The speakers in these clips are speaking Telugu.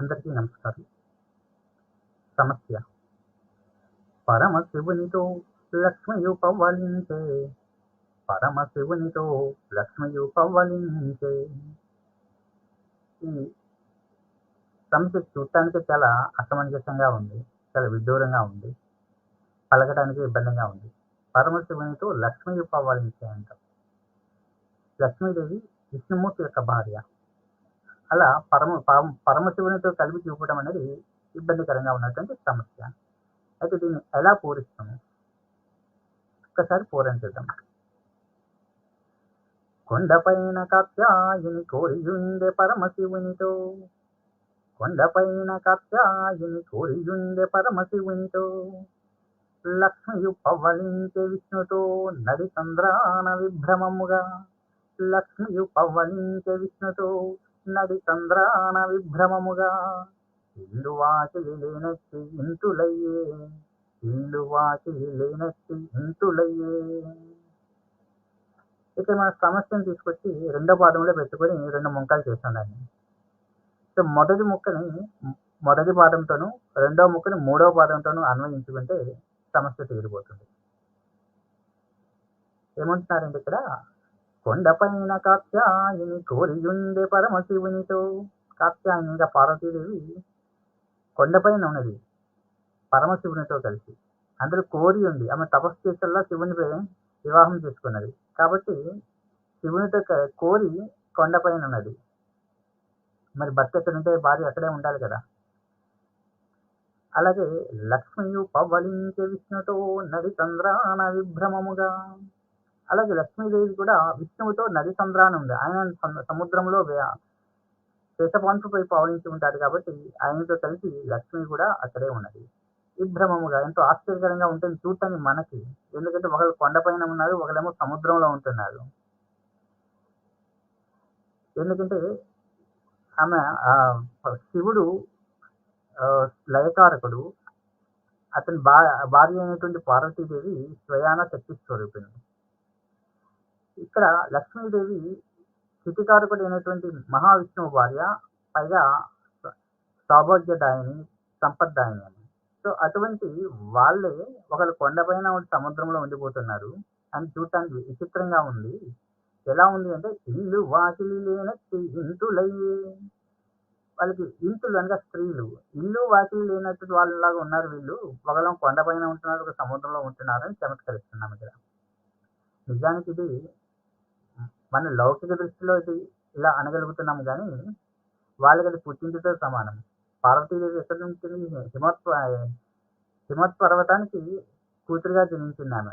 అందరికీ నమస్కారం. సమస్య. పరమశివునితో లక్ష్మయు పవ్వలించే. పరమశివునితో లక్ష్మయు పవ్వలించే. ఈ సమస్య చూడటానికి చాలా అసమంజసంగా ఉంది. చాలా విడ్డూరంగా ఉంది. పలకడానికి ఇబ్బందిగా ఉంది. పరమశివునితో లక్ష్మయు పవ్వలించే అంటాం. లక్ష్మీదేవి విష్ణుమూర్తి యొక్క భార్య. అలా పరమ పరమశివునితో కలిపి చూపడం అనేది ఇబ్బందికరంగా ఉన్నటువంటి సమస్య. అయితే దీన్ని ఎలా పూరిస్తాము? ఒక్కసారి పూరించుద్దాం కొండపైన కాత్యాయుని కోరియుండే పరమశివునితో. కొండపైన కాత్యాయుని కోరియుండే పరమశివునితో. లక్ష్మియు పవ్వలించే విష్ణుతో నడి చంద్రాన విభ్రమముగా. లక్ష్మియు పవ్వలించే విష్ణుతో నడి చంద్రాన విభ్రమముగా. ఇల్లు వాకిలి లేనట్టి ఇంతులయ్యే. ఇల్లు వాకిలి లేనట్టి ఇంతులయ్యే. ఇక్కడ మన సమస్యను తీసుకొచ్చి రెండో పాదంలో పెట్టుకొని రెండు ముక్కలు చేస్తున్నాను సో మొదటి ముక్కని మొదటి పాదంతోను రెండో ముక్కని మూడో పాదంతోను అన్వయించుకుంటే సమస్య తీరిపోతుంది. ఏమంటున్నారంటే ఇక్కడ? కొండపైన కాత్యాయిని కోరియుండే పరమశివునితో. కాత్యాయిని ఇంకా పార్వతీదేవి కొండపైన ఉన్నది పరమశివునితో కలిసి. అందరూ కోరి ఉంది. ఆమె తపస్సు శివునిపై వివాహం చేసుకున్నది. కాబట్టి శివునితో కోరి కొండపైన ఉన్నది. మరి భర్త ఎక్కడుంటే భార్య అక్కడే ఉండాలి కదా. అలాగే లక్ష్మియు పవ్వలించే విష్ణుతో నడి చంద్రాన విభ్రమముగా అలాగే లక్ష్మీదేవి కూడా విష్ణువుతో నది సంద్రాన్ని ఉంది. ఆయన సముద్రంలో వే- శేషపాంచుపై ఉంటారు ఉంటాడు కాబట్టి ఆయనతో కలిసి లక్ష్మి కూడా అక్కడే ఉన్నది. విభ్రమముగా ఎంతో ఆశ్చర్యకరంగా ఉంటుంది చూడటానికి మనకి. ఎందుకంటే ఒకళ్ళు కొండపైన ఉన్నారు ఒకళ్ళేమో సముద్రంలో ఉంటున్నారు. ఎందుకంటే ఆమె ఆ, శివుడు ఆ, లయకారకుడు అతని భార్య అయినటువంటి పార్వతీదేవి స్వయాన శక్తి స్వరూపిణి. ఇక్కడ లక్ష్మీదేవి స్థితికారకుడు అయినటువంటి మహావిష్ణువు భార్య పైగా సౌభాగ్యదాయని సంపద్దాయని అని సో అటువంటి వాళ్ళే ఒకరు కొండపైన సముద్రంలో ఉండిపోతున్నారు. అని చూడటానికి విచిత్రంగా ఉంది. ఎలా ఉంది అంటే ఇల్లు వాకిలి లేనట్టి ఇంతులయ్యే వాళ్ళకి ఇంతులు అనగా స్త్రీలు. ఇల్లు వాకిలి లేనట్టు వాళ్ళలాగా ఉన్నారు వీళ్ళు. ఒకరు కొండపైన ఉంటున్నారు ఒక సముద్రంలో ఉంటున్నారు అని చమత్కరిస్తున్నాం ఇక్కడ. నిజానికి ఇది మన లౌకిక దృష్టిలో ఇది ఇలా అనగలుగుతున్నాము కానీ వాళ్ళకి అది పుట్టింటితో సమానం. పార్వతీదేవి ఎక్కడ ఉంటుంది హిమత్ హిమత్ పర్వతానికి కూతురుగా జనించింది ఆమె.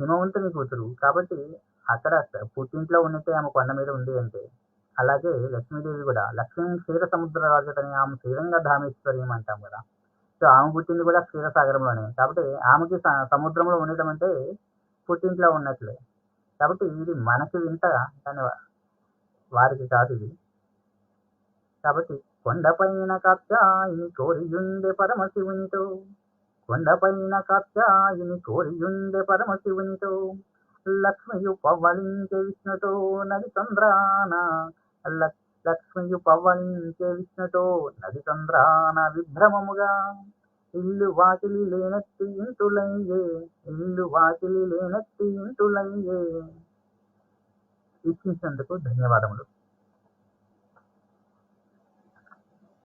హిమవంతుని కూతురు. కాబట్టి అక్కడ పుట్టింట్లో ఉన్నట్టే ఆమె కొండ మీద ఉంది అంటే. అలాగే లక్ష్మీదేవి కూడా. లక్ష్మీ క్షీర సముద్ర రాజధాని ఆమె శ్రీరంగ ధామేశ్వరి అంటాం కదా. సో ఆమె పుట్టింది కూడా క్షీరసాగరంలోనే. కాబట్టి ఆమెకి సముద్రంలో ఉండటం అంటే పుట్టింట్లో ఉన్నట్లే. కాబట్టి ఇది మనకి వింత కానీ వారికి కాదు ఇది. కాబట్టి కొండపైన కాత్యాయిని కోరియుండే పరమశివునితో కొండపైన కాత్యాయిని కోరియుండే పరమశివునితో లక్ష్మియు పవ్వలించే విష్ణుతో నది చంద్రాన లక్ష్మియు పవ్వలించే విష్ణుతో నది చంద్రాన విభ్రమముగా ఇల్లు వాకిలి లేనట్టు ఇంటులయ్యే ఇల్లు వాకిలి లేనట్టు ఇంటులయ్యే వీక్షించినందుకు ధన్యవాదములు.